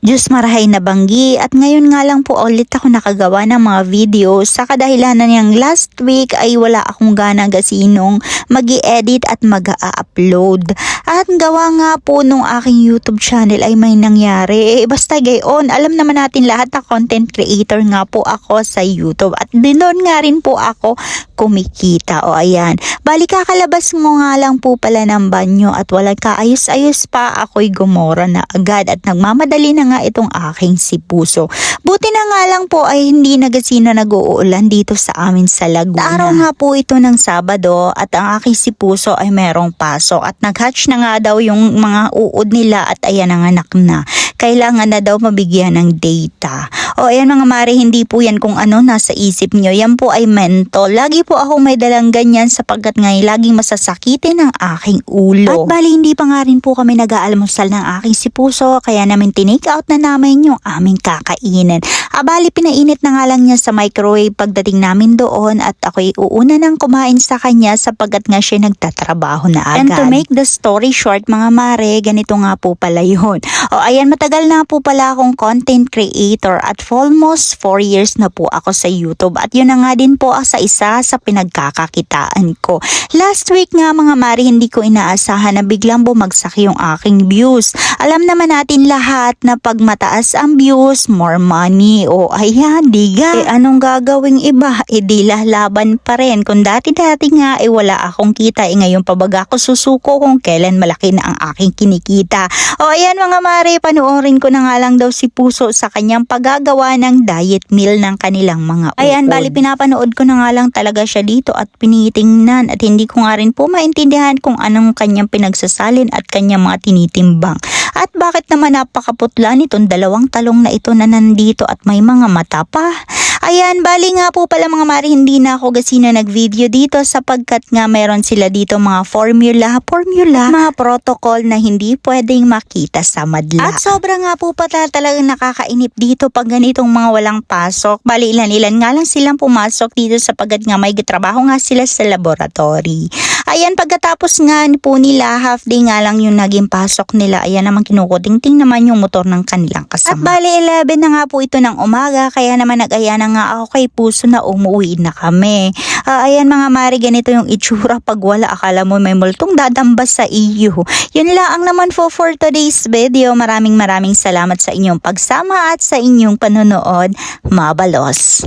Diyos marahay na banggi. At ngayon nga lang po ulit ako nakagawa ng mga video. Sa kadahilanan niyang last week ay wala akong gana gasinong mag edit at mag upload At gawa nga po nung aking YouTube channel ay may nangyari. Eh, basta gayon, alam naman natin lahat na content creator nga po ako sa YouTube. At dinon nga rin po ako kumikita. O ayan, bali kakalabas mo nga lang po pala ng banyo at walang kaayos-ayos pa ako'y gumora na agad at nagmamadali na nga itong aking si Puso. Buti na nga lang po ay hindi nagasino nag-uulan dito sa amin sa Laguna. Araw nga po ito ng Sabado at ang aking si Puso ay merong pasok at nag-hatch na nga daw yung mga uod nila at ayan ang anak na. Kailangan na daw mabigyan ng data. O ayan mga mare, hindi po yan kung ano nasa isip nyo. Yan po ay mental. Lagi po ako may dalang ganyan sapagkat ngayon laging masasakitin ang aking ulo. At bali hindi pa nga rin po kami nag-aalmusal ng aking si Puso kaya namin tinake out na namin yung aming kakainin. Abali pinainit na nga lang niya sa microwave pagdating namin doon at ako'y uuna nang kumain sa kanya sapagkat nga siya nagtatrabaho na agad. And to make the story short mga mare, ganito nga po pala yun. O ayan, matagal na po pala akong content creator at for almost 4 years na po ako sa YouTube at yun na nga din po sa isa sa pinagkakakitaan ko. Last week nga mga mare, hindi ko inaasahan na biglang bumagsak yung aking views. Alam naman natin lahat na pag mataas ang views, more money. O ayan, diga. Eh anong gagawing iba? Eh di laban pa rin. Kung dati-dati nga eh wala akong kita. Eh ngayon pabaga ako susuko kung kailan malaki na ang aking kinikita. O ayan mga mare, panoorin ko na nga lang daw si Puso sa kanyang paggagawa ng diet meal ng kanilang mga uod. Ayan, bali pinapanood ko na nga lang talaga siya dito at pinitingnan at hindi ko nga rin po maintindihan kung anong kanyang pinagsasalin at kanyang mga tinitimbang. At bakit naman napakaputla nitong dalawang talong na ito na nandito at may mga mata pa? Ayan, bali nga po pala mga mari, hindi na ako gasino nag-video dito sapagkat nga meron sila dito mga formula, formula, mga protocol na hindi pwedeng makita sa madla. At sobra nga po pala talagang nakakainip dito pag ganitong mga walang pasok. Bali ilan-ilan nga lang silang pumasok dito sapagkat nga may trabaho nga sila sa laboratory. Ayan, pagkatapos nga po nila, half day nga lang yung naging pasok nila. Ayan naman kinukuting-ting naman yung motor ng kanilang At bali 11 na nga po ito ng umaga, kaya naman nag-aya na nga ako kay Puso na umuwi na kami. Ah, ayan mga mari, ganito yung itsura pag wala. Akala mo may multong dadambas sa iyo. Yun lang naman po for today's video. Maraming maraming salamat sa inyong pagsama at sa inyong panonood. Mabalos.